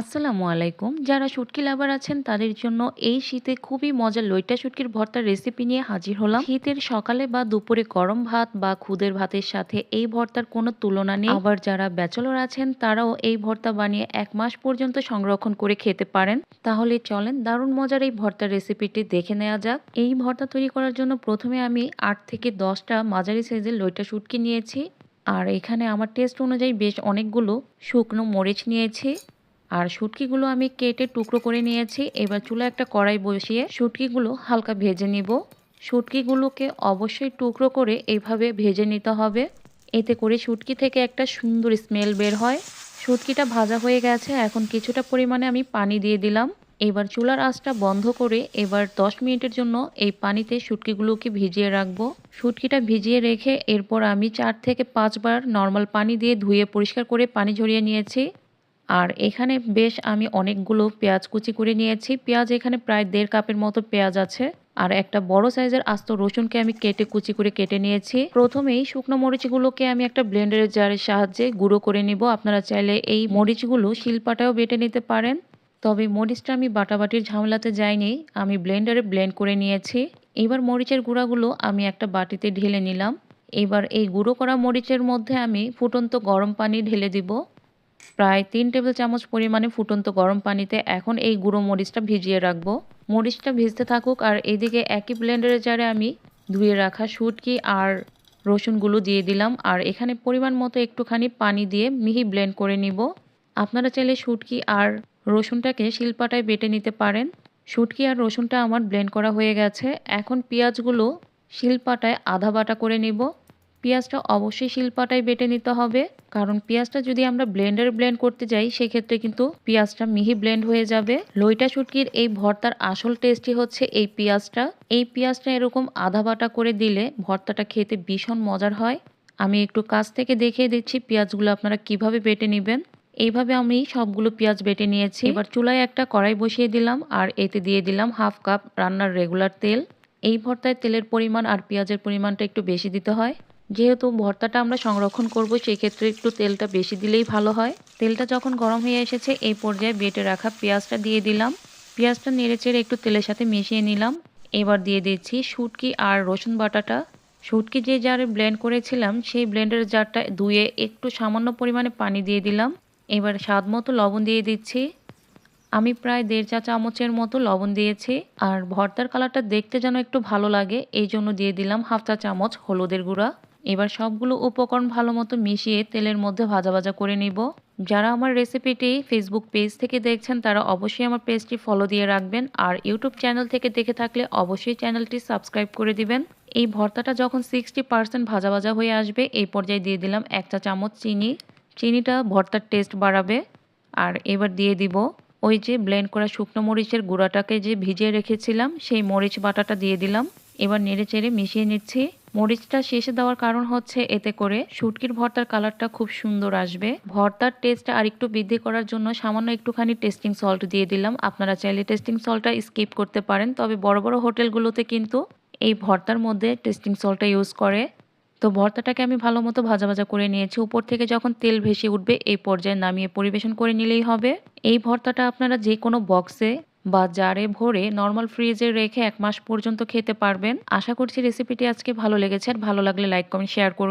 আসসালামু আলাইকুম। যারা শুটকি লাভার আছেন, তাদের জন্য এই শীতে খুবই মজার লইটা শুটকির ভর্তার রেসিপি নিয়ে হাজির হলাম। শীতের সকালে বা দুপুরে গরম ভাত বা খুদের ভাতের সাথে এই ভর্তার কোনো তুলনা নেই। আবার যারা ব্যাচেলর আছেন, তারাও এই ভর্তা বানিয়ে এক মাস পর্যন্ত সংরক্ষণ করে খেতে পারেন। তাহলে চলেন দারুণ মজার এই ভর্তার রেসিপিটি দেখে নেওয়া যাক। এই ভর্তা তৈরি করার জন্য প্রথমে আমি আট থেকে দশটা মাঝারি সাইজের লইটা শুটকি নিয়েছি। আর এখানে আমার টেস্ট অনুযায়ী বেশ অনেকগুলো শুকনো মরিচ নিয়েছি। আর শুটকিগুলো আমি কেটে টুকরো করে নিয়েছি। এবার চুলা একটা কড়াই বসিয়ে শুটকিগুলো হালকা ভেজে নিব। শুটকিগুলোকে অবশ্যই টুকরো করে এইভাবে ভেজে নিতে হবে। এতে করে শুটকি থেকে একটা সুন্দর স্মেল বের হয়। শুটকিটা ভাজা হয়ে গেছে, এখন কিছুটা পরিমাণে আমি পানি দিয়ে দিলাম। এবার চুলার আঁচটা বন্ধ করে এবার 10 মিনিটের জন্য এই পানিতে শুটকিগুলোকে ভিজিয়ে রাখব। শুটকিটা ভিজিয়ে রেখে এরপর আমি চার থেকে পাঁচবার নর্মাল পানি দিয়ে ধুয়ে পরিষ্কার করে পানি ঝরিয়ে নিয়েছি। আর এখানে বেশ আমি অনেকগুলো পেঁয়াজ কুচি করে নিয়েছি। পেঁয়াজ এখানে প্রায় দেড় কাপের মতো পেঁয়াজ আছে। আর একটা বড় সাইজের আস্ত রসুনকে আমি কেটে কুচি করে কেটে নিয়েছি। প্রথমেই শুকনো মরিচগুলোকে আমি একটা ব্লেন্ডারের জারের সাহায্যে গুঁড়ো করে নিব। আপনারা চাইলে এই মরিচগুলো শিলপাটাও বেটে নিতে পারেন। তবে মরিচটা আমি বাটাবাটির ঝামেলাতে যাইনি। আমি ব্লেন্ডারে ব্লেন্ড করে নিয়েছি। এবার মরিচের গুঁড়াগুলো আমি একটা বাটিতে ঢেলে নিলাম। এবার এই গুঁড়ো করা মরিচের মধ্যে আমি ফুটন্ত গরম পানি ঢেলে দিব। প্রায় তিন টেবিল চামচ পরিমাণে ফুটন্ত গরম পানিতে এখন এই গুঁড়ো মরিচটা ভিজিয়ে রাখব। মরিচটা ভিজতে থাকুক আর এদিকে একই ব্লেন্ডারের জারে আমি ধুয়ে রাখা শুটকি আর রসুনগুলো দিয়ে দিলাম আর এখানে পরিমাণ মতো একটুখানি পানি দিয়ে মিহি ব্লেন্ড করে নিব। আপনারা চাইলে শুটকি আর রসুনটাকে শিলপাটায় বেটে নিতে পারেন। শুটকি আর রসুনটা আমার ব্লেন্ড করা হয়ে গেছে। এখন পেঁয়াজগুলো শিলপাটায় আধা বাটা করে নিব। পেঁয়াজটা অবশ্যই শিলপাটায় বেটে নিতে হবে। কারণ পেঁয়াজটা যদি আমরা ব্লেন্ডারে ব্লেন্ড করতে যাই, সেক্ষেত্রে কিন্তু পেঁয়াজটা মিহি ব্লেন্ড হয়ে যাবে। লইটা শুটকির এই ভর্তার আসল টেস্টই হচ্ছে এই পেঁয়াজটা। এই পেঁয়াজটা এরকম আধা বাটা করে দিলে ভর্তাটা খেতে ভীষণ মজার হয়। আমি একটু কাছ থেকে দেখিয়ে দিচ্ছি পেঁয়াজগুলো আপনারা কীভাবে বেটে নেবেন। এইভাবে আমি সবগুলো পেঁয়াজ বেটে নিয়েছি। এবার চুলায় একটা কড়াই বসিয়ে দিলাম আর এতে দিয়ে দিলাম হাফ কাপ রান্নার রেগুলার তেল। এই ভর্তায় তেলের পরিমাণ আর পেঁয়াজের পরিমাণটা একটু বেশি দিতে হয়। যেহেতু ভর্তাটা আমরা সংরক্ষণ করব সেই ক্ষেত্রে একটু তেলটা বেশি দিলেই ভালো হয়। তেলটা যখন গরম হয়ে এসেছে, এই পর্যায়ে বেটে রাখা পেঁয়াজটা দিয়ে দিলাম। পেঁয়াজটা নেড়েচেড়ে একটু তেলের সাথে মিশিয়ে নিলাম। এবার দিয়ে দিচ্ছি শুটকি আর রসুন বাটাটা। শুটকি যে জারে ব্লেন্ড করেছিলাম, সেই ব্লেন্ডের জারটা ধুয়ে একটু সামান্য পরিমাণে পানি দিয়ে দিলাম। এবার স্বাদ মতো লবণ দিয়ে দিচ্ছি। আমি প্রায় দেড় চা চামচের মতো লবণ দিয়েছি, আর ভর্তার কালারটা দেখতে যেন একটু ভালো লাগে, এই জন্য দিয়ে দিলাম হাফ চা চামচ হলুদের গুঁড়া। এবার সবগুলো উপকরণ ভালো মতো মিশিয়ে তেলের মধ্যে ভাজা ভাজা করে নিব। যারা আমার রেসিপিটি ফেসবুক পেজ থেকে দেখছেন, তারা অবশ্যই আমার পেজটি ফলো দিয়ে রাখবেন। আর ইউটিউব চ্যানেল থেকে দেখে থাকলে অবশ্যই চ্যানেলটি সাবস্ক্রাইব করে দিবেন। এই ভর্তাটা যখন সিক্সটি পার্সেন্ট ভাজা ভাজা হয়ে আসবে, এই পর্যায়ে দিয়ে দিলাম এক চা চামচ চিনি। চিনিটা ভর্তার টেস্ট বাড়াবে। আর এবার দিয়ে দিব ওই যে ব্লেন্ড করা শুকনো মরিচের গুঁড়াটাকে যে ভিজিয়ে রেখেছিলাম, সেই মরিচ বাটাটা দিয়ে দিলাম। এবার নেড়ে চেড়ে মিশিয়ে নিচ্ছি। মরিচটা শেষে দেওয়ার কারণ হচ্ছে এতে করে শুটকির ভর্তার কালারটা খুব সুন্দর আসবে। ভর্তার টেস্ট আর একটু বৃদ্ধি করার জন্য সামান্য একটুখানি টেস্টিং সল্ট দিয়ে দিলাম। আপনারা চাইলে টেস্টিং সল্টটা স্কিপ করতে পারেন, তবে বড় বড় হোটেলগুলোতে কিন্তু এই ভর্তার মধ্যে টেস্টিং সল্টটা ইউজ করে। তো ভর্তাটাকে আমি ভালো মতো ভাজা ভাজা করে নিয়েছি। উপর থেকে যখন তেল ভেসে উঠবে, এই পর্যায়ে নামিয়ে পরিবেশন করে নিলেই হবে। এই ভর্তাটা আপনারা যে কোনো বক্সে বা জারে ভরে নর্মাল ফ্রিজে রেখে এক মাস পর্যন্ত খেতে পারবেন। আশা করছি রেসিপিটি আজকে ভালো লেগেছে। আর ভালো লাগলে লাইক কমেন্ট শেয়ার করুন।